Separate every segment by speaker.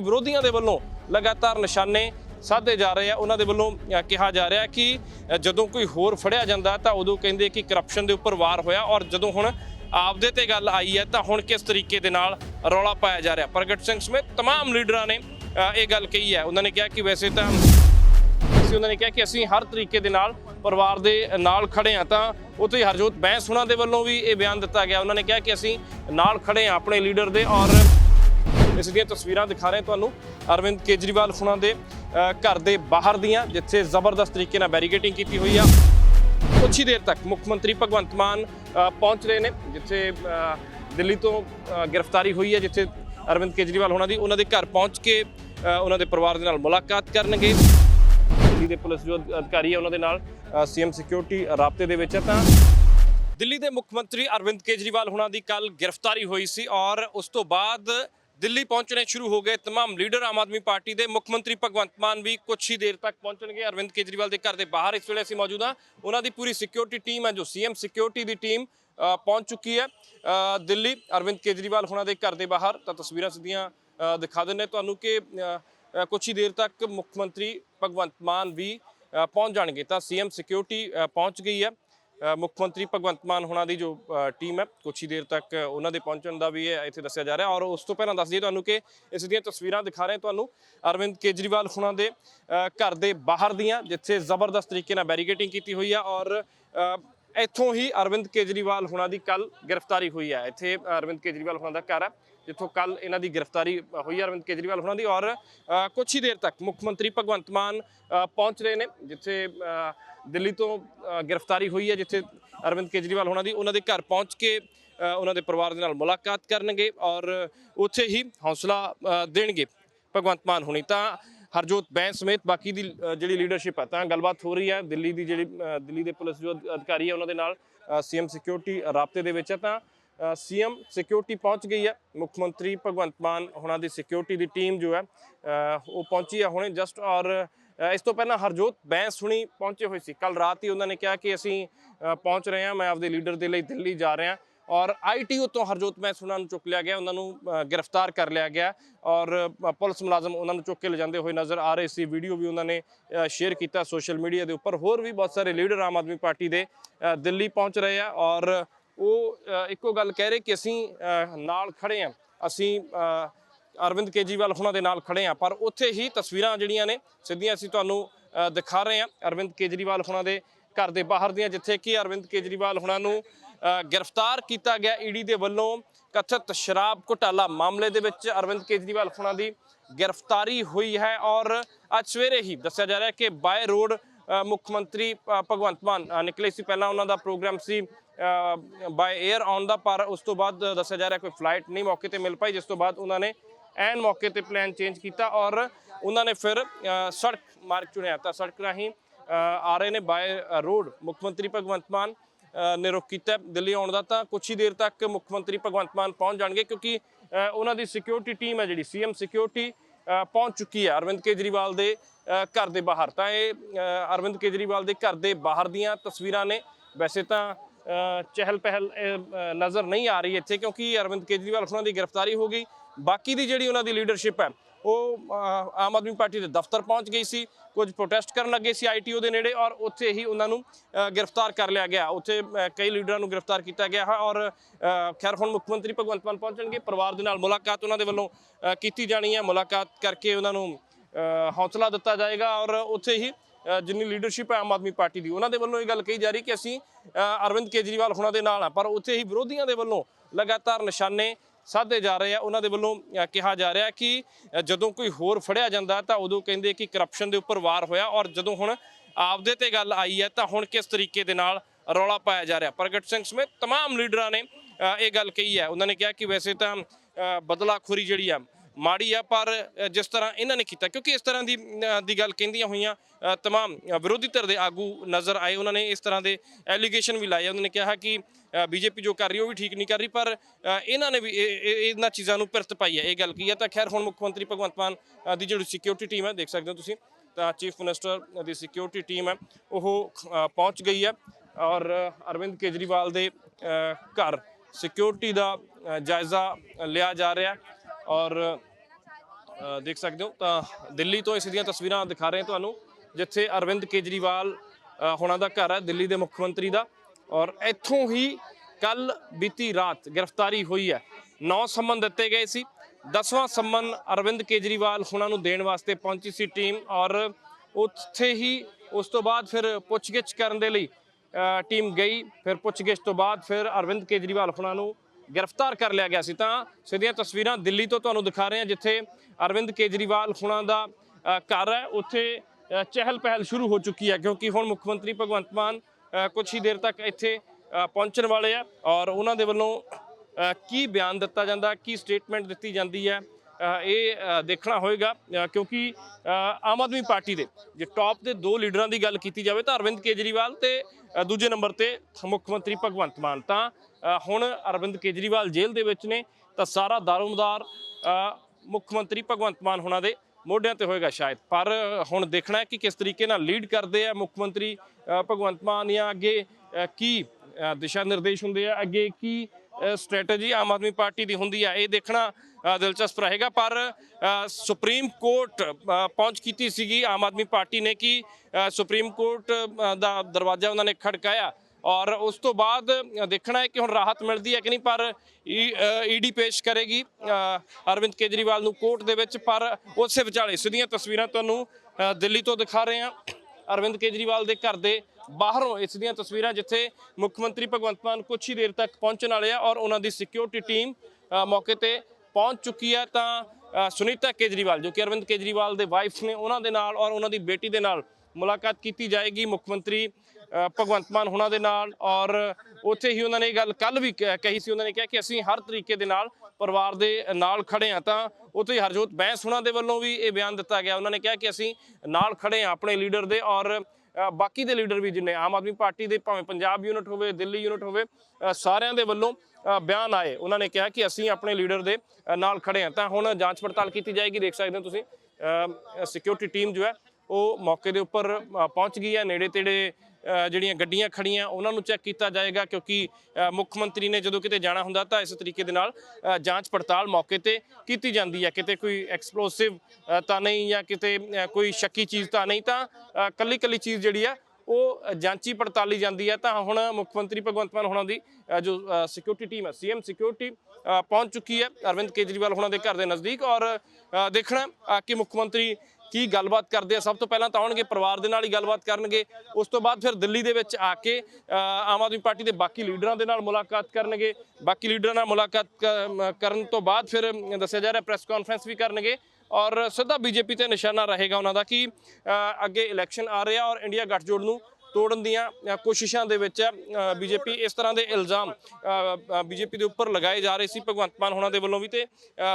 Speaker 1: ਵਿਰੋਧੀਆਂ ਦੇ ਵੱਲੋਂ ਲਗਾਤਾਰ ਨਿਸ਼ਾਨੇ ਸਾਧੇ ਜਾ ਰਹੇ ਆ ਉਹਨਾਂ ਦੇ ਵੱਲੋਂ ਅ, ਕਿਹਾ ਜਾ ਰਿਹਾ ਕਿ ਅ, ਜਦੋਂ ਕੋਈ ਹੋਰ ਫੜਿਆ ਜਾਂਦਾ ਤਾਂ ਉਦੋਂ ਕਹਿੰਦੇ ਕਿ ਕਰਪਸ਼ਨ ਦੇ ਉੱਪਰ ਵਾਰ ਹੋਇਆ ਔਰ ਜਦੋਂ ਹੁਣ ਆਪਦੇ ਤੇ ਗੱਲ ਆਈ ਹੈ ਤਾਂ ਹੁਣ ਕਿਸ ਤਰੀਕੇ ਦੇ ਨਾਲ ਰੌਲਾ ਪਾਇਆ ਜਾ ਰਿਹਾ ਪ੍ਰਗਟ ਸਿੰਘ ਸਮੇਤ तमाम ਲੀਡਰਾਂ ਨੇ ਅ, ਇਹ ਗੱਲ ਕਹੀ ਹੈ ਉਹਨਾਂ ਨੇ ਕਿਹਾ ਕਿ ਵੈਸੇ ਤਾਂ ਅਸੀਂ ਉਹਨਾਂ ਨੇ ਕਿਹਾ ਕਿ ਅਸੀਂ ਹਰ ਤਰੀਕੇ ਦੇ ਨਾਲ ਪਰਿਵਾਰ ਦੇ ਨਾਲ ਖੜੇ ਆ ਤਾਂ ਉੱਥੇ ਹੀ ਹਰਜੋਤ ਬੈਂਸ ਹੁਣਾਂ ਦੇ ਵੱਲੋਂ ਵੀ ਇਹ ਬਿਆਨ ਦਿੱਤਾ ਗਿਆ ਉਹਨਾਂ ਨੇ ਕਿਹਾ ਕਿ ਅਸੀਂ ਨਾਲ ਖੜੇ ਆ ਆਪਣੇ ਲੀਡਰ ਦੇ ਔਰ ਇਸ ਦੀਆਂ ਤਸਵੀਰਾਂ ਦਿਖਾ ਰਹੇ ਤੁਹਾਨੂੰ। ਅਰਵਿੰਦ ਕੇਜਰੀਵਾਲ ਹੁਣਾਂ ਦੇ ਘਰ ਦੇ ਬਾਹਰ ਦੀਆਂ, ਜਿੱਥੇ ਜ਼ਬਰਦਸਤ ਤਰੀਕੇ ਨਾਲ ਬੈਰੀਕੇਡਿੰਗ ਕੀਤੀ ਹੋਈ ਆ। ਕੁਛ ਹੀ ਦੇਰ ਤੱਕ ਮੁੱਖ ਮੰਤਰੀ ਭਗਵੰਤ ਮਾਨ ਪਹੁੰਚ ਰਹੇ ਨੇ, ਜਿੱਥੇ ਦਿੱਲੀ ਤੋਂ ਗ੍ਰਿਫਤਾਰੀ ਹੋਈ ਹੈ, ਜਿੱਥੇ ਅਰਵਿੰਦ ਕੇਜਰੀਵਾਲ ਹੋਣਾ ਦੀ ਉਹਨਾਂ ਦੇ ਘਰ ਪਹੁੰਚ ਕੇ ਉਹਨਾਂ ਦੇ ਪਰਿਵਾਰ ਦੇ ਨਾਲ ਮੁਲਾਕਾਤ ਕਰਨਗੇ। ਦਿੱਲੀ ਦੇ ਪੁਲਿਸ ਜੋ ਅਧਿਕਾਰੀ ਹੈ ਉਹਨਾਂ ਦੇ ਨਾਲ ਸੀਐਮ ਸਿਕਿਉਰਿਟੀ ਰਾਬਤੇ ਦੇ ਵਿੱਚ ਹੈ ਤਾਂ। ਦਿੱਲੀ ਦੇ ਮੁੱਖ ਮੰਤਰੀ ਅਰਵਿੰਦ ਕੇਜਰੀਵਾਲ ਹੁਣਾਂ ਦੀ ਕੱਲ ਗ੍ਰਿਫਤਾਰੀ ਹੋਈ ਸੀ ਔਰ ਉਸ ਤੋਂ ਬਾਅਦ ਦਿੱਲੀ ਪਹੁੰਚਣੇ ਸ਼ੁਰੂ ਹੋ ਗਏ तमाम ਲੀਡਰ ਆਮ ਆਦਮੀ ਪਾਰਟੀ ਦੇ ਮੁੱਖ ਮੰਤਰੀ ਭਗਵੰਤ ਮਾਨ ਵੀ ਕੁਝ ਹੀ ਦੇਰ ਤੱਕ ਪਹੁੰਚਣਗੇ ਅਰਵਿੰਦ ਕੇਜਰੀਵਾਲ ਦੇ ਘਰ ਦੇ ਬਾਹਰ ਇਸ ਵੇਲੇ ਅਸੀਂ ਮੌਜੂਦ ਹਾਂ ਉਹਨਾਂ ਦੀ ਪੂਰੀ ਸਿਕਿਉਰਿਟੀ ਟੀਮ ਹੈ ਜੋ ਸੀਐਮ ਸਿਕਿਉਰਿਟੀ ਦੀ ਟੀਮ ਅ, ਪਹੁੰਚ ਚੁੱਕੀ ਹੈ ਅ, ਦਿੱਲੀ ਅਰਵਿੰਦ ਕੇਜਰੀਵਾਲ ਹੁਣਾਂ ਦੇ ਘਰ ਦੇ ਬਾਹਰ ਤਾਂ ਤਸਵੀਰਾਂ ਸਿੱਧੀਆਂ ਅ, ਦਿਖਾ ਦਿੰਨੇ ਤੁਹਾਨੂੰ ਕਿ ਅ, ਅ, ਕੁਛ ਹੀ ਦੇਰ ਤੱਕ ਮੁੱਖ ਮੰਤਰੀ ਭਗਵੰਤ ਮਾਨ ਵੀ ਅ, ਪਹੁੰਚ ਜਾਣਗੇ ਤਾਂ ਸੀਐਮ ਸਿਕਿਉਰਿਟੀ ਅ, ਪਹੁੰਚ ਗਈ ਹੈ ਅ, ਮੁੱਖ ਮੰਤਰੀ ਭਗਵੰਤ ਮਾਨ ਹੋਣਾ ਦੀ ਜੋ ਟੀਮ ਹੈ, ਕੁਛ ਹੀ ਦੇਰ ਤੱਕ ਉਹਨਾਂ ਦੇ ਪਹੁੰਚਣ ਦਾ ਵੀ ਇਹ ਇੱਥੇ ਦੱਸਿਆ ਜਾ ਰਿਹਾ। ਔਰ ਉਸ ਤੋਂ ਪਹਿਲਾਂ ਦੱਸ ਦਈਏ ਤੁਹਾਨੂੰ ਕਿ ਇਸ ਦੀਆਂ ਤਸਵੀਰਾਂ ਦਿਖਾ ਰਹੇ ਤੁਹਾਨੂੰ ਅਰਵਿੰਦ ਕੇਜਰੀਵਾਲ ਹੁਣਾਂ ਦੇ ਘਰ ਦੇ ਬਾਹਰ ਦੀਆਂ, ਜਿੱਥੇ ਜ਼ਬਰਦਸਤ ਤਰੀਕੇ ਨਾਲ ਬੈਰੀਕੇਟਿੰਗ ਕੀਤੀ ਹੋਈ ਆ। ਔਰ ਇੱਥੋਂ ਹੀ ਅਰਵਿੰਦ ਕੇਜਰੀਵਾਲ ਹੁਣਾਂ ਦੀ ਕੱਲ ਗ੍ਰਿਫਤਾਰੀ ਹੋਈ ਹੈ। ਇੱਥੇ ਅਰਵਿੰਦ ਕੇਜਰੀਵਾਲ ਹੁਣਾਂ ਦਾ ਘਰ ਹੈ ਜਿੱਥੋਂ ਕੱਲ ਇਹਨਾਂ ਦੀ ਗ੍ਰਿਫਤਾਰੀ ਹੋਈ ਅਰਵਿੰਦ ਕੇਜਰੀਵਾਲ ਹੁਣਾਂ ਦੀ ਔਰ ਅ, ਕੁਛ ਹੀ ਦੇਰ ਤੱਕ ਮੁੱਖ ਮੰਤਰੀ ਭਗਵੰਤ ਮਾਨ ਪਹੁੰਚ ਰਹੇ ਨੇ ਜਿੱਥੇ ਦਿੱਲੀ ਤੋਂ ਗ੍ਰਿਫਤਾਰੀ ਹੋਈ ਹੈ ਜਿੱਥੇ ਅਰਵਿੰਦ ਕੇਜਰੀਵਾਲ ਹੁਣਾਂ ਦੀ ਉਹਨਾਂ ਦੇ ਘਰ ਪਹੁੰਚ ਕੇ ਉਹਨਾਂ ਦੇ ਪਰਿਵਾਰ ਦੇ ਨਾਲ ਮੁਲਾਕਾਤ ਕਰਨਗੇ ਔਰ ਉੱਥੇ ਹੀ ਹੌਸਲਾ ਦੇਣਗੇ ਭਗਵੰਤ ਮਾਨ ਹੁਣੀ। ਤਾਂ ਹਰਜੋਤ ਬੈਂਸ ਸਮੇਤ ਬਾਕੀ ਦੀ ਜਿਹੜੀ ਲੀਡਰਸ਼ਿਪ ਹੈ ਤਾਂ ਗੱਲਬਾਤ ਹੋ ਰਹੀ ਹੈ ਦਿੱਲੀ ਦੀ ਜਿਹੜੀ ਦਿੱਲੀ ਦੇ ਪੁਲਿਸ ਜੋ ਅਧਿਕਾਰੀ ਹੈ ਉਹਨਾਂ ਦੇ ਨਾਲ ਸੀਐਮ ਸਿਕਿਉਰਿਟੀ ਰਾਬਤੇ ਦੇ ਵਿੱਚ ਹੈ ਤਾਂ ਸੀਐਮ ਸਿਕਿਉਰਿਟੀ ਪਹੁੰਚ ਗਈ ਹੈ ਮੁੱਖ ਮੰਤਰੀ ਭਗਵੰਤ ਮਾਨ ਹੁਣਾਂ ਦੀ ਸਿਕਿਉਰਿਟੀ ਦੀ ਟੀਮ ਜੋ ਹੈ ਉਹ ਪਹੁੰਚੀ ਹੈ ਹੁਣੇ ਜਸਟ ਔਰ ਇਸ ਤੋਂ ਪਹਿਲਾਂ ਹਰਜੋਤ ਬੈਂਸ ਹੁਣੀ ਪਹੁੰਚੇ ਹੋਏ ਸੀ। ਕੱਲ ਰਾਤ ਹੀ ਉਹਨਾਂ ਨੇ ਕਿਹਾ ਕਿ ਅਸੀਂ ਪਹੁੰਚ ਰਹੇ ਹਾਂ, ਮੈਂ ਆਪਦੇ ਲੀਡਰ ਦੇ ਲਈ ਦਿੱਲੀ ਜਾ ਰਿਹਾ। ਔਰ ਆਈਟੀਓ ਤੋਂ ਹਰਜੋਤ ਬੈਂਸ ਉਹਨਾਂ ਨੂੰ ਚੁੱਕ ਲਿਆ ਗਿਆ, ਉਹਨਾਂ ਨੂੰ ਗ੍ਰਿਫਤਾਰ ਕਰ ਲਿਆ ਗਿਆ ਔਰ ਪੁਲਿਸ ਮੁਲਾਜ਼ਮ ਉਹਨਾਂ ਨੂੰ ਚੁੱਕ ਕੇ ਲਿਜਾਂਦੇ ਹੋਏ ਨਜ਼ਰ ਆ ਰਹੇ ਸੀ। ਵੀਡੀਓ ਵੀ ਉਹਨਾਂ ਨੇ ਸ਼ੇਅਰ ਕੀਤਾ ਸੋਸ਼ਲ ਮੀਡੀਆ ਦੇ ਉੱਪਰ। ਹੋਰ ਵੀ ਬਹੁਤ ਸਾਰੇ ਲੀਡਰ ਆਮ ਆਦਮੀ ਪਾਰਟੀ ਦੇ ਦਿੱਲੀ ਪਹੁੰਚ ਰਹੇ ਆ ਔਰ ਉਹ ਇੱਕੋ ਗੱਲ ਕਹਿ ਰਹੇ ਕਿ ਅਸੀਂ ਨਾਲ ਖੜੇ ਆ। ਅਸੀਂ ਅਰਵਿੰਦ ਕੇਜਰੀਵਾਲ ਹੁਣਾਂ ਦੇ ਨਾਲ ਖੜੇ ਆ, ਪਰ ਉੱਥੇ ਹੀ ਤਸਵੀਰਾਂ ਜਿਹੜੀਆਂ ਨੇ, ਸਿੱਧੀਆਂ ਅਸੀਂ ਤੁਹਾਨੂੰ ਦਿਖਾ ਰਹੇ ਆ। ਅਰਵਿੰਦ ਕੇਜਰੀਵਾਲ ਹੁਣਾਂ ਦੇ ਘਰ ਦੇ ਬਾਹਰ ਦੀਆਂ, ਜਿੱਥੇ ਕਿ ਅਰਵਿੰਦ ਕੇਜਰੀਵਾਲ ਹੁਣਾਂ ਨੂੰ ਗ੍ਰਿਫਤਾਰ ਕੀਤਾ ਗਿਆ ਈਡੀ ਦੇ ਵੱਲੋਂ ਕਥਿਤ ਸ਼ਰਾਬ ਘੁਟਾਲਾ ਮਾਮਲੇ ਦੇ ਵਿੱਚ ਅਰਵਿੰਦ ਕੇਜਰੀਵਾਲ ਹੁਣਾਂ ਦੀ ਗ੍ਰਿਫਤਾਰੀ ਹੋਈ ਹੈ ਔਰ ਅੱਜ ਸਵੇਰੇ ਹੀ ਦੱਸਿਆ ਜਾ ਰਿਹਾ ਹੈ ਕਿ ਬਾਏ ਰੋਡ ਮੁੱਖ ਮੰਤਰੀ ਭਗਵੰਤ ਮਾਨ ਨਿਕਲੇ ਸੀ। ਪਹਿਲਾਂ ਉਹਨਾਂ ਦਾ ਪ੍ਰੋਗਰਾਮ ਸੀ ਬਾਏ 에ਅਰ ਆਉਣ ਦਾ, ਪਰ ਉਸ ਤੋਂ ਬਾਅਦ ਦੱਸਿਆ ਜਾ ਰਿਹਾ ਕੋਈ ਫਲਾਈਟ ਨਹੀਂ ਮੌਕੇ ਤੇ ਮਿਲ ਪਾਈ, ਜਿਸ ਤੋਂ ਬਾਅਦ ਉਹਨਾਂ ਨੇ ਐਨ ਮੌਕੇ ਤੇ ਪਲਾਨ ਚੇਂਜ ਕੀਤਾ ਔਰ ਉਹਨਾਂ ਨੇ ਫਿਰ ਸੜਕ ਮਾਰਗ ਚੁਣਿਆ। ਤਾਂ ਸੜਕ ਰਾਹੀਂ ਆ ਰਹੇ ਨੇ ਬਾਏ ਰੋਡ, ਮੁੱਖ ਮੰਤਰੀ ਭਗਵੰਤ ਮਾਨ ਅ, ਨੇ ਰੁਕ ਕੀਤਾ ਦਿੱਲੀ ਆਉਣ ਦਾ ਤਾਂ ਕੁਛ ਹੀ ਦੇਰ ਤੱਕ ਮੁੱਖ ਮੰਤਰੀ ਭਗਵੰਤ ਮਾਨ ਪਹੁੰਚ ਜਾਣਗੇ ਕਿਉਂਕਿ ਉਹਨਾਂ ਦੀ ਸਿਕਿਉਰਿਟੀ ਟੀਮ ਹੈ ਜਿਹੜੀ ਸੀਐਮ ਸਿਕਿਉਰਿਟੀ ਅ, ਪਹੁੰਚ ਚੁੱਕੀ ਹੈ ਅਰਵਿੰਦ ਕੇਜਰੀਵਾਲ ਦੇ ਘਰ ਦੇ ਬਾਹਰ। ਤਾਂ ਇਹ ਅਰਵਿੰਦ ਕੇਜਰੀਵਾਲ ਦੇ ਘਰ ਦੇ ਬਾਹਰ ਦੀਆਂ ਤਸਵੀਰਾਂ ਨੇ। ਵੈਸੇ ਤਾਂ ਚਹਿਲ ਪਹਿਲ ਨਜ਼ਰ ਨਹੀਂ ਆ ਰਹੀ ਇੱਥੇ ਕਿਉਂਕਿ ਅਰਵਿੰਦ ਕੇਜਰੀਵਾਲ ਉਹਨਾਂ ਦੀ ਗ੍ਰਿਫਤਾਰੀ ਹੋ ਗਈ। ਬਾਕੀ ਦੀ ਜਿਹੜੀ ਉਹਨਾਂ ਦੀ ਲੀਡਰਸ਼ਿਪ ਹੈ ਉਹ ਆਮ ਆਦਮੀ ਪਾਰਟੀ ਦੇ ਦਫ਼ਤਰ ਪਹੁੰਚ ਗਈ ਸੀ ਕੁਝ ਪ੍ਰੋਟੈਸਟ ਕਰਨ ਲੱਗੇ ਸੀ ਆਈਟੀਓ ਦੇ ਨੇੜੇ ਔਰ ਉੱਥੇ ਹੀ ਉਹਨਾਂ ਨੂੰ ਗ੍ਰਿਫਤਾਰ ਕਰ ਲਿਆ ਗਿਆ। ਉੱਥੇ ਕਈ ਲੀਡਰਾਂ ਨੂੰ ਗ੍ਰਿਫਤਾਰ ਕੀਤਾ ਗਿਆ ਹੈ ਔਰ ਖੈਰ ਹੁਣ ਮੁੱਖ ਮੰਤਰੀ ਭਗਵੰਤ ਮਾਨ ਪਹੁੰਚਣਗੇ। ਪਰਿਵਾਰ ਦੇ ਨਾਲ ਮੁਲਾਕਾਤ ਉਹਨਾਂ ਦੇ ਵੱਲੋਂ ਕੀਤੀ ਜਾਣੀ ਹੈ। ਮੁਲਾਕਾਤ ਕਰਕੇ ਉਹਨਾਂ ਨੂੰ ਅ, ਹੌਸਲਾ ਦਿੱਤਾ ਜਾਏਗਾ ਔਰ ਉੱਥੇ ਹੀ ਜਿੰਨੀ ਲੀਡਰਸ਼ਿਪ ਹੈ ਆਮ ਆਦਮੀ ਪਾਰਟੀ ਦੀ ਉਹਨਾਂ ਦੇ ਵੱਲੋਂ ਇਹ ਗੱਲ ਕਹੀ ਜਾ ਰਹੀ ਕਿ ਅਸੀਂ ਅਰਵਿੰਦ ਕੇਜਰੀਵਾਲ ਹੁਣਾਂ ਦੇ ਨਾਲ ਆ ਪਰ ਉੱਥੇ ਹੀ ਵਿਰੋਧੀਆਂ ਦੇ ਵੱਲੋਂ ਲਗਾਤਾਰ ਨਿਸ਼ਾਨੇ ਸਾਧੇ ਜਾ ਰਹੇ ਆ ਉਹਨਾਂ ਦੇ ਵੱਲੋਂ ਅ, ਕਿਹਾ ਜਾ ਰਿਹਾ ਕਿ ਅ, ਜਦੋਂ ਕੋਈ ਹੋਰ ਫੜਿਆ ਜਾਂਦਾ ਤਾਂ ਉਦੋਂ ਕਹਿੰਦੇ ਕਿ ਕਰਪਸ਼ਨ ਦੇ ਉੱਪਰ ਵਾਰ ਹੋਇਆ ਔਰ ਜਦੋਂ ਹੁਣ ਆਪਦੇ ਤੇ ਗੱਲ ਆਈ ਹੈ ਤਾਂ ਹੁਣ ਕਿਸ ਤਰੀਕੇ ਦੇ ਨਾਲ ਰੌਲਾ ਪਾਇਆ ਜਾ ਰਿਹਾ ਪ੍ਰਗਟ ਸਿੰਘ ਸਮੇਤ तमाम ਲੀਡਰਾਂ ਨੇ ਅ, ਇਹ ਗੱਲ ਕਹੀ ਹੈ ਉਹਨਾਂ ਨੇ ਕਿਹਾ ਕਿ ਵੈਸੇ ਤਾਂ ਅ, ਬਦਲਾਖੋਰੀ ਜਿਹੜੀ ਆ ਮਾੜੀ ਆ ਪਰ ਜਿਸ ਤਰ੍ਹਾਂ ਇਹਨਾਂ ਨੇ ਕੀਤਾ ਕਿਉਂਕਿ ਇਸ ਤਰ੍ਹਾਂ ਦੀ ਦੀ ਗੱਲ ਕਹਿੰਦੀਆਂ ਹੋਈਆਂ ਅ, ਤਮਾਮ ਵਿਰੋਧੀ ਧਿਰ ਦੇ ਆਗੂ ਨਜ਼ਰ ਆਏ ਉਹਨਾਂ ਨੇ ਇਸ ਤਰ੍ਹਾਂ ਦੇ ਐਲੀਗੇਸ਼ਨ ਵੀ ਲਾਏ ਉਹਨਾਂ ਨੇ ਕਿਹਾ ਕਿ ਬੀਜੇਪੀ ਜੋ ਕਰ ਰਹੀ ਉਹ ਵੀ ਠੀਕ ਨਹੀਂ ਕਰ ਰਹੀ ਪਰ ਇਹਨਾਂ ਨੇ ਵੀ ਇਹ- ਇਹਨਾਂ ਚੀਜ਼ਾਂ ਨੂੰ ਪਿਰਤ ਪਾਈ ਹੈ ਇਹ ਗੱਲ ਕੀ ਹੈ ਤਾਂ ਖੈਰ ਹੁਣ ਮੁੱਖ ਮੰਤਰੀ ਭਗਵੰਤ ਮਾਨ ਦੀ ਜਿਹੜੀ ਸਿਕਿਉਰਿਟੀ ਟੀਮ ਹੈ ਦੇਖ ਸਕਦੇ ਹੋ ਤੁਸੀਂ ਤਾਂ ਚੀਫ ਮਿਨਿਸਟਰ ਦੀ ਸਿਕਿਉਰਿਟੀ ਟੀਮ ਹੈ ਉਹ ਪਹੁੰਚ ਗਈ ਹੈ ਔਰ ਅਰਵਿੰਦ ਕੇਜਰੀਵਾਲ ਦੇ ਘਰ ਸਿਕਿਉਰਿਟੀ ਦਾ ਜਾਇਜ਼ਾ ਲਿਆ ਜਾ ਰਿਹਾ। ਹੈ ਔਰ ਦੇਖ ਸਕਦੇ ਹੋ ਤਾਂ ਦਿੱਲੀ ਤੋਂ ਇਸ ਦੀਆਂ ਤਸਵੀਰਾਂ ਦਿਖਾ ਰਹੇ ਤੁਹਾਨੂੰ ਜਿੱਥੇ ਅਰਵਿੰਦ ਕੇਜਰੀਵਾਲ ਅ, ਹੋਣਾ ਦਾ ਘਰ ਹੈ ਦਿੱਲੀ ਦੇ ਮੁੱਖ ਮੰਤਰੀ ਦਾ। ਔਰ ਇੱਥੋਂ ਹੀ ਕੱਲ ਬੀਤੀ ਰਾਤ ਗ੍ਰਿਫਤਾਰੀ ਹੋਈ ਹੈ। ਨੌ ਸੰਮਨ ਦਿੱਤੇ ਗਏ ਸੀ। 10ਵਾਂ ਸੰਮਨ ਅਰਵਿੰਦ ਕੇਜਰੀਵਾਲ ਹੁਣਾਂ ਨੂੰ ਦੇਣ ਵਾਸਤੇ ਪਹੁੰਚੀ ਸੀ ਟੀਮ ਔਰ ਉੱਥੇ ਹੀ ਉਸ ਤੋਂ ਬਾਅਦ ਫਿਰ ਪੁੱਛਗਿੱਛ ਕਰਨ ਦੇ ਲਈ ਟੀਮ ਗਈ। ਫਿਰ ਪੁੱਛਗਿੱਛ ਤੋਂ ਬਾਅਦ ਫਿਰ ਅਰਵਿੰਦ ਕੇਜਰੀਵਾਲ ਹੁਣਾਂ ਨੂੰ ਗ੍ਰਿਫਤਾਰ ਕਰ ਲਿਆ ਗਿਆ ਸੀ ਤਾਂ ਸਿੱਧੀਆਂ ਤਸਵੀਰਾਂ ਦਿੱਲੀ ਤੋਂ ਤੁਹਾਨੂੰ ਦਿਖਾ ਰਹੇ ਹਾਂ ਜਿੱਥੇ ਅਰਵਿੰਦ ਕੇਜਰੀਵਾਲ ਹੁਣਾਂ ਦਾ ਘਰ ਹੈ। ਉੱਥੇ ਚਹਿਲ ਪਹਿਲ ਸ਼ੁਰੂ ਹੋ ਚੁੱਕੀ ਹੈ ਕਿਉਂਕਿ ਹੁਣ ਮੁੱਖ ਮੰਤਰੀ ਭਗਵੰਤ ਮਾਨ ਅ, ਕੁਛ ਹੀ ਦੇਰ ਤੱਕ ਇੱਥੇ ਪਹੁੰਚਣ ਵਾਲੇ ਆ ਔਰ ਉਹਨਾਂ ਦੇ ਵੱਲੋਂ ਕੀ ਬਿਆਨ ਦਿੱਤਾ ਜਾਂਦਾ ਕੀ ਸਟੇਟਮੈਂਟ ਦਿੱਤੀ ਜਾਂਦੀ ਹੈ ਇਹ ਦੇਖਣਾ ਹੋਏਗਾ ਕਿਉਂਕਿ ਆਮ ਆਦਮੀ ਪਾਰਟੀ ਦੇ ਜੇ ਟੌਪ ਦੇ ਦੋ ਲੀਡਰਾਂ ਦੀ ਗੱਲ ਕੀਤੀ ਜਾਵੇ ਤਾਂ ਅਰਵਿੰਦ ਕੇਜਰੀਵਾਲ ਤੇ ਦੂਜੇ ਨੰਬਰ ਤੇ ਮੁੱਖ ਮੰਤਰੀ ਭਗਵੰਤ ਮਾਨ। ਤਾਂ ਹੁਣ ਅਰਵਿੰਦ ਕੇਜਰੀਵਾਲ ਜੇਲ੍ਹ ਦੇ ਵਿੱਚ ਨੇ, ਤਾਂ ਸਾਰਾ ਦਾਰੋਮਦਾਰ ਮੁੱਖ ਮੰਤਰੀ ਭਗਵੰਤ ਮਾਨ ਹੁਣਾਂ ਦੇ ਮੋਢਿਆਂ ਤੇ ਹੋਏਗਾ ਸ਼ਾਇਦ। ਪਰ ਹੁਣ ਦੇਖਣਾ ਹੈ ਕਿ ਕਿਸ ਤਰੀਕੇ ਨਾਲ ਲੀਡ ਕਰਦੇ ਆ ਮੁੱਖ ਮੰਤਰੀ ਭਗਵੰਤ ਮਾਨ ਜਾਂ ਅੱਗੇ ਕੀ ਦਿਸ਼ਾ ਨਿਰਦੇਸ਼ ਹੁੰਦੇ ਆ, ਅੱਗੇ ਕੀ ਸਟ੍ਰੈਟਜੀ ਆਮ ਆਦਮੀ ਪਾਰਟੀ ਦੀ ਹੁੰਦੀ ਆ, ਇਹ ਦੇਖਣਾ ਦਿਲਚਸਪ ਰਹੇਗਾ। ਪਰ ਸੁਪਰੀਮ ਕੋਰਟ ਪਹੁੰਚ ਕੀਤੀ ਸੀਗੀ ਆਮ ਆਦਮੀ ਪਾਰਟੀ ਨੇ ਕਿ ਸੁਪਰੀਮ ਕੋਰਟ ਦਾ ਦਰਵਾਜ਼ਾ ਉਹਨਾਂ ਨੇ ਖੜਕਾਇਆ। ਔਰ ਉਸ ਤੋਂ ਬਾਅਦ ਦੇਖਣਾ ਹੈ ਕਿ ਹੁਣ ਰਾਹਤ ਮਿਲਦੀ ਹੈ ਕਿ ਨਹੀਂ, ਪਰ ਈਡੀ ਪੇਸ਼ ਕਰੇਗੀ ਅਰਵਿੰਦ ਕੇਜਰੀਵਾਲ ਨੂੰ ਕੋਰਟ ਦੇ ਵਿੱਚ, ਪਰ ਉਸੇ ਵਿਚਾਲੇ ਸਿੱਧੀਆਂ ਤਸਵੀਰਾਂ ਤੁਹਾਨੂੰ ਦਿੱਲੀ ਤੋਂ ਦਿਖਾ ਰਹੇ ਹਾਂ। ਅਰਵਿੰਦ ਕੇਜਰੀਵਾਲ ਦੇ ਘਰ ਦੇ ਬਾਹਰੋਂ ਇਸ ਦੀਆਂ ਤਸਵੀਰਾਂ, ਜਿੱਥੇ ਮੁੱਖ ਮੰਤਰੀ ਭਗਵੰਤ ਮਾਨ ਕੁਛ ਹੀ ਦੇਰ ਤੱਕ ਪਹੁੰਚਣ ਵਾਲੇ ਆ ਔਰ ਉਹਨਾਂ ਦੀ ਸਿਕਿਉਰਿਟੀ ਟੀਮ ਮੌਕੇ ਤੇ ਪਹੁੰਚ ਚੁੱਕੀ ਹੈ ਤਾਂ ਸੁਨੀਤਾ ਕੇਜਰੀਵਾਲ, ਜੋ ਕਿ ਅਰਵਿੰਦ ਕੇਜਰੀਵਾਲ ਦੇ ਵਾਈਫ ਨੇ, ਉਹਨਾਂ ਦੇ ਨਾਲ ਔਰ ਉਹਨਾਂ ਦੀ ਬੇਟੀ ਦੇ ਨਾਲ ਮੁਲਾਕਾਤ ਕੀਤੀ ਜਾਏਗੀ। ਮੁੱਖ ਮੰਤਰੀ ਭਗਵੰਤ ਮਾਨ ਹੁਣਾਂ ਦੇ ਨਾਲ ਔਰ ਉੱਥੇ ਹੀ ਉਹਨਾਂ ਨੇ ਇਹ ਗੱਲ ਕੱਲ ਵੀ ਕ- ਕਹੀ ਸੀ, ਉਹਨਾਂ ਨੇ ਕਿਹਾ ਕਿ ਅਸੀਂ ਹਰ ਤਰੀਕੇ ਦੇ ਨਾਲ ਪਰਿਵਾਰ ਦੇ ਨਾਲ ਖੜੇ ਆ ਤਾਂ ਉੱਥੇ ਹਰਜੋਤ ਬੈਂਸ ਹੁਣਾਂ ਦੇ ਵੱਲੋਂ ਵੀ ਇਹ ਬਿਆਨ ਦਿੱਤਾ ਗਿਆ। ਉਹਨਾਂ ਨੇ ਕਿਹਾ ਕਿ ਅਸੀਂ ਨਾਲ ਖੜੇ ਆ ਆਪਣੇ ਲੀਡਰ ਦੇ ਔਰ ਬਾਕੀ ਦੇ ਲੀਡਰ ਵੀ ਜਿੰਨੇ ਆਮ ਆਦਮੀ ਪਾਰਟੀ ਦੇ, ਭਾਵੇਂ ਪੰਜਾਬ ਯੂਨਿਟ ਹੋਵੇ, ਦਿੱਲੀ ਯੂਨਿਟ ਹੋਵੇ ਸਾਰਿਆਂ ਦੇ ਵੱਲੋਂ ਬਿਆਨ ਆਏ। ਉਹਨਾਂ ਨੇ ਕਿਹਾ ਕਿ ਅਸੀਂ ਆਪਣੇ ਲੀਡਰ ਦੇ ਨਾਲ ਖੜੇ ਆ ਤਾਂ ਹੁਣ ਜਾਂਚ ਪੜਤਾਲ ਕੀਤੀ ਜਾਏਗੀ। ਦੇਖ ਸਕਦੇ ਹੋ ਤੁਸੀਂ ਸਿਕਿਉਰਿਟੀ ਟੀਮ ਜੋ ਹੈ ਉਹ ਮੌਕੇ ਦੇ ਉੱਪਰ ਪਹੁੰਚ ਗਈ ਹੈ। ਨੇੜੇ ਤੇੜੇ ਜਿਹੜੀਆਂ ਗੱਡੀਆਂ ਖੜੀਆਂ ਉਹਨਾਂ ਨੂੰ ਚੈੱਕ ਕੀਤਾ ਜਾਏਗਾ ਕਿਉਂਕਿ ਮੁੱਖ ਮੰਤਰੀ ਨੇ ਜਦੋਂ ਕਿਤੇ ਜਾਣਾ ਹੁੰਦਾ ਤਾਂ ਇਸ ਤਰੀਕੇ ਦੇ ਨਾਲ ਜਾਂਚ ਪੜਤਾਲ ਮੌਕੇ ਤੇ ਕੀਤੀ ਜਾਂਦੀ ਹੈ। ਕਿਤੇ ਕੋਈ ਐਕਸਪਲੋਸਿਵ ਤਾਂ ਨਹੀਂ ਜਾਂ ਕਿਤੇ ਕੋਈ ਸ਼ੱਕੀ ਚੀਜ਼ ਤਾਂ ਨਹੀਂ ਤਾਂ ਕੱਲੀ ਕੱਲੀ ਚੀਜ਼ ਜਿਹੜੀ ਆ, ਉਹ ਜਾਂਚੀ ਪੜਤਾਲੀ ਜਾਂਦੀ ਹੈ। ਤਾਂ ਹੁਣ ਮੁੱਖ ਮੰਤਰੀ ਭਗਵੰਤ ਮਾਨ ਹੋਣਾ ਦੀ ਜੋ ਸਿਕਿਉਰਿਟੀ ਟੀਮ ਹੈ ਸੀਐਮ ਸਿਕਿਉਰਿਟੀ ਪਹੁੰਚ ਚੁੱਕੀ ਹੈ। ਅਰਵਿੰਦ ਕੇਜਰੀਵਾਲ ਹੋਣਾ ਦੇ ਘਰ ਦੇ ਨਜ਼ਦੀਕ ਔਰ ਦੇਖਣਾ ਕਿ ਮੁੱਖ ਮੰਤਰੀ ਕੀ ਗੱਲਬਾਤ ਕਰਦੇ ਆ? ਸਭ ਤੋਂ ਪਹਿਲਾਂ ਤਾਂ ਆਉਣਗੇ, ਪਰਿਵਾਰ ਦੇ ਨਾਲ ਹੀ ਗੱਲਬਾਤ ਕਰਨਗੇ। ਉਸ ਤੋਂ ਬਾਅਦ ਫਿਰ ਦਿੱਲੀ ਦੇ ਵਿੱਚ ਆ ਕੇ ਆਮ ਆਦਮੀ ਪਾਰਟੀ ਦੇ ਬਾਕੀ ਲੀਡਰਾਂ ਦੇ ਨਾਲ ਮੁਲਾਕਾਤ ਕਰਨਗੇ। ਬਾਕੀ ਲੀਡਰਾਂ ਨਾਲ ਮੁਲਾਕਾਤ ਕ- ਕਰਨ ਤੋਂ ਬਾਅਦ ਫਿਰ ਦੱਸਿਆ ਜਾ ਰਿਹਾ ਪ੍ਰੈਸ ਕਾਨਫਰੰਸ ਵੀ ਕਰਨਗੇ। ਔਰ ਸਿੱਧਾ ਬੀਜੇਪੀ ਤੇ ਨਿਸ਼ਾਨਾ ਰਹੇਗਾ ਉਹਨਾਂ ਦਾ ਕਿ ਅੱਗੇ ਇਲੈਕਸ਼ਨ ਆ ਰਿਹਾ ਔਰ ਇੰਡੀਆ ਗੱਠਜੋੜ ਨੂੰ ਤੋੜਨ ਦੀਆਂ ਕੋਸ਼ਿਸ਼ਾਂ ਦੇ ਵਿੱਚ ਬੀਜੇਪੀ ਇਸ ਤਰ੍ਹਾਂ ਦੇ ਇਲਜ਼ਾਮ ਬੀਜੇਪੀ ਦੇ ਉੱਪਰ ਲਗਾਏ ਜਾ ਰਹੇ ਸੀ ਭਗਵੰਤ ਮਾਨ ਹੋਣਾ ਦੇ ਵੱਲੋਂ ਵੀ ਤੇ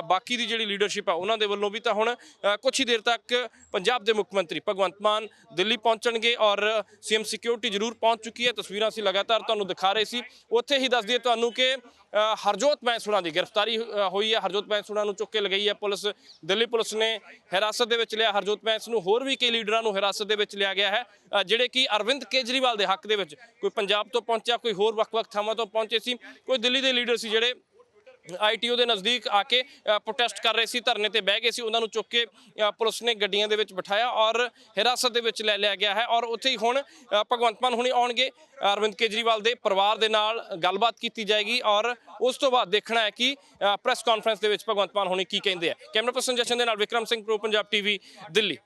Speaker 1: ਬਾਕੀ ਦੀ ਜਿਹੜੀ ਲੀਡਰਸ਼ਿਪ ਆ ਉਹਨਾਂ ਦੇ ਵੱਲੋਂ ਵੀ। ਤਾਂ ਹੁਣ ਅ, ਕੁਛ ਹੀ ਦੇਰ ਤੱਕ ਪੰਜਾਬ ਦੇ ਮੁੱਖ ਮੰਤਰੀ ਭਗਵੰਤ ਮਾਨ ਦਿੱਲੀ ਪਹੁੰਚਣਗੇ ਔਰ ਸੀਐਮ ਸਿਕਿਉਰਿਟੀ ਜ਼ਰੂਰ ਪਹੁੰਚ ਚੁੱਕੀ ਹੈ। ਤਸਵੀਰਾਂ ਅਸੀਂ ਲਗਾਤਾਰ ਤੁਹਾਨੂੰ ਦਿਖਾ ਰਹੇ ਸੀ। ਉੱਥੇ ਹੀ ਦੱਸ ਦਈਏ ਤੁਹਾਨੂੰ ਕਿ ਹਰਜੋਤ ਬੈਂਸੁਣਾ ਦੀ ਗ੍ਰਿਫਤਾਰੀ ਹੋਈ ਹੈ। ਹਰਜੋਤ ਬੈਂਸੁਣਾ ਨੂੰ ਚੁੱਕ ਕੇ ਲਗਾਈ ਹੈ ਪੁਲਿਸ। ਦਿੱਲੀ ਪੁਲਿਸ ਨੇ ਹਿਰਾਸਤ ਦੇ ਵਿੱਚ ਲਿਆ। ਹਰਜੋਤ ਬੈਂਸ ਨੂੰ ਹੋਰ ਵੀ ਕਈ ਲੀਡਰਾਂ ਨੂੰ ਹਿਰਾਸਤ ਦੇ ਵਿੱਚ ਲਿਆ ਗਿਆ ਹੈ। ਜਿਹੜੇ ਕਿ ਅਰਵਿੰਦ ਕੇਜਰੀਵਾਲ ਦੇ ਹੱਕ ਦੇ ਵਿੱਚ ਕੋਈ ਪੰਜਾਬ ਤੋਂ ਪਹੁੰਚਿਆ, ਕੋਈ ਹੋਰ ਵੱਖ-ਵੱਖ ਥਾਵਾਂ ਤੋਂ ਪਹੁੰਚੇ ਸੀ। ਕੋਈ ਦਿੱਲੀ ਦੇ ਲੀਡਰ ਸੀ ਜਿਹੜੇ ਆਈਟੀਓ ਦੇ ਨਜ਼ਦੀਕ ਆ ਕੇ ਪ੍ਰੋਟੈਸਟ ਕਰ ਰਹੇ ਸੀ, ਧਰਨੇ ਤੇ ਬਹਿ ਗਏ ਸੀ, ਉਹਨਾਂ ਨੂੰ ਚੁੱਕ ਕੇ ਪੁਲਿਸ ਨੇ ਗੱਡੀਆਂ ਦੇ ਵਿੱਚ ਬਿਠਾਇਆ ਔਰ ਹਿਰਾਸਤ ਦੇ ਵਿੱਚ ਲੈ, ਲਿਆ ਗਿਆ ਹੈ ਔਰ ਉੱਥੇ ਹੀ ਹੁਣ ਭਗਵੰਤ ਮਾਨ ਹੁਣੇ ਆਉਣਗੇ। ਅਰਵਿੰਦ ਕੇਜਰੀਵਾਲ ਦੇ ਪਰਿਵਾਰ ਦੇ ਨਾਲ ਗੱਲਬਾਤ ਕੀਤੀ ਜਾਏਗੀ ਔਰ ਉਸ ਤੋਂ ਬਾਅਦ ਦੇਖਣਾ ਹੈ ਕਿ ਪ੍ਰੈਸ ਕਾਨਫਰੰਸ ਦੇ ਵਿੱਚ ਭਗਵੰਤ ਮਾਨ ਹੁਣੇ ਕੀ ਕਹਿੰਦੇ ਆ। ਕੈਮਰਾ ਪਰਸਨ ਜਸ਼ਨ ਦੇ ਨਾਲ ਵਿਕਰਮ ਸਿੰਘ, ਪ੍ਰੋ ਪੰਜਾਬ ਟੀਵੀ, ਦਿੱਲੀ।